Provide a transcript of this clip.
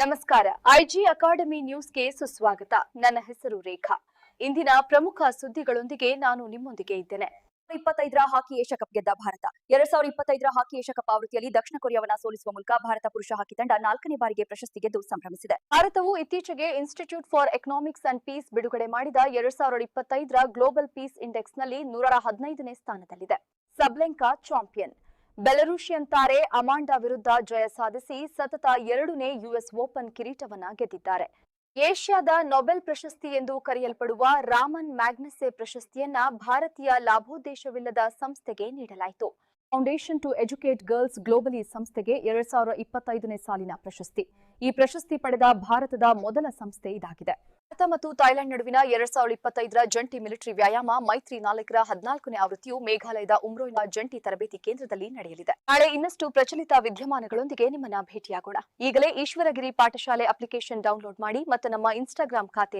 ನಮಸ್ಕಾರ. IG academy ನ್ಯೂಸ್ಗೆ ಸುಸ್ವಾಗತ. ನನ್ನ ಹೆಸರು ರೇಖಾ. ಇಂದಿನ ಪ್ರಮುಖ ಸುದ್ದಿಗಳೊಂದಿಗೆ ನಾನು ನಿಮ್ಮೊಂದಿಗೆ ಇದ್ದೇನೆ. ಇಪ್ಪತ್ತೈದರ ಹಾಕಿ ಏಷ್ಯಾ ಕಪ್ ಗೆದ್ದ ಭಾರತ. ಎರಡ್ ಸಾವಿರದ ಇಪ್ಪತ್ತೈದರ ಹಾಕಿ ಏಷ್ಯಾ ಕಪ್ ಆವೃತ್ತಿಯಲ್ಲಿ ದಕ್ಷಿಣ ಕೊರಿಯಾವನ್ನ ಸೋಲಿಸುವ ಮೂಲಕ ಭಾರತ ಪುರುಷ ಹಾಕಿ ತಂಡ ನಾಲ್ಕನೇ ಬಾರಿಗೆ ಪ್ರಶಸ್ತಿ ಗೆದ್ದು ಸಂಭ್ರಮಿಸಿದೆ. ಭಾರತವು ಇತ್ತೀಚೆಗೆ institute for economics and peace ಬಿಡುಗಡೆ ಮಾಡಿದ ಎರಡ್ ಸಾವಿರದ ಇಪ್ಪತ್ತೈದರ ಗ್ಲೋಬಲ್ ಪೀಸ್ ಇಂಡೆಕ್ಸ್ನಲ್ಲಿ ನೂರ ಹದಿನೈದನೇ ಸ್ಥಾನದಲ್ಲಿದೆ. ಸಬ್ಲೆಂಕಾ ಚಾಂಪಿಯನ್. ಬೆಲರೂಷಿಯನ್ ತಾರೆ ಅಮಾಂಡಾ ವಿರುದ್ಧ ಜಯ ಸಾಧಿಸಿ ಸತತ ಎರಡನೇ ಯುಎಸ್ ಓಪನ್ ಕಿರೀಟವನ್ನ ಗೆದ್ದಿದ್ದಾರೆ. ಏಷ್ಯಾದ ನೊಬೆಲ್ ಪ್ರಶಸ್ತಿ ಎಂದು ಕರೆಯಲ್ಪಡುವ ರಾಮನ್ ಮ್ಯಾಗ್ನಸೆ ಪ್ರಶಸ್ತಿಯನ್ನ ಭಾರತೀಯ ಲಾಭೋದ್ದೇಶವಿಲ್ಲದ ಸಂಸ್ಥೆಗೆ ನೀಡಲಾಯಿತು. Foundation to educate girls globally ಸಂಸ್ಥೆಗೆ ಎರಡ್ ಸಾವಿರದ ಇಪ್ಪತ್ತೈದನೇ ಸಾಲಿನ ಪ್ರಶಸ್ತಿ. ಈ ಪ್ರಶಸ್ತಿ ಪಡೆದ ಭಾರತದ ಮೊದಲ ಸಂಸ್ಥೆ ಇದಾಗಿದೆ. ಭಾರತ ಮತ್ತು ಥೈಲ್ಯಾಂಡ್ ನಡುವಿನ ಎರಡ್ ಸಾವಿರದ ಇಪ್ಪತ್ತೈದರ ಜಂಟಿ ಮಿಲಿಟರಿ ವ್ಯಾಯಾಮ ಮೈತ್ರಿ ನಾಲ್ಕರ ಹದಿನಾಲ್ಕನೇ ಆವೃತ್ತಿಯು ಮೇಘಾಲಯದ ಉಮ್ರೋಯ್ನ ಜಂಟಿ ತರಬೇತಿ ಕೇಂದ್ರದಲ್ಲಿ ನಡೆಯಲಿದೆ. ನಾಳೆ ಇನ್ನಷ್ಟು ಪ್ರಚಲಿತ ವಿದ್ಯಮಾನಗಳೊಂದಿಗೆ ನಿಮ್ಮನ್ನ ಭೇಟಿಯಾಗೋಣ. ಈಗಲೇ ಈಶ್ವರಗಿರಿ ಪಾಠಶಾಲೆ ಅಪ್ಲಿಕೇಶನ್ ಡೌನ್ಲೋಡ್ ಮಾಡಿ ಮತ್ತು ನಮ್ಮ ಇನ್ಸ್ಟಾಗ್ರಾಂ ಖಾತೆಯನ್ನು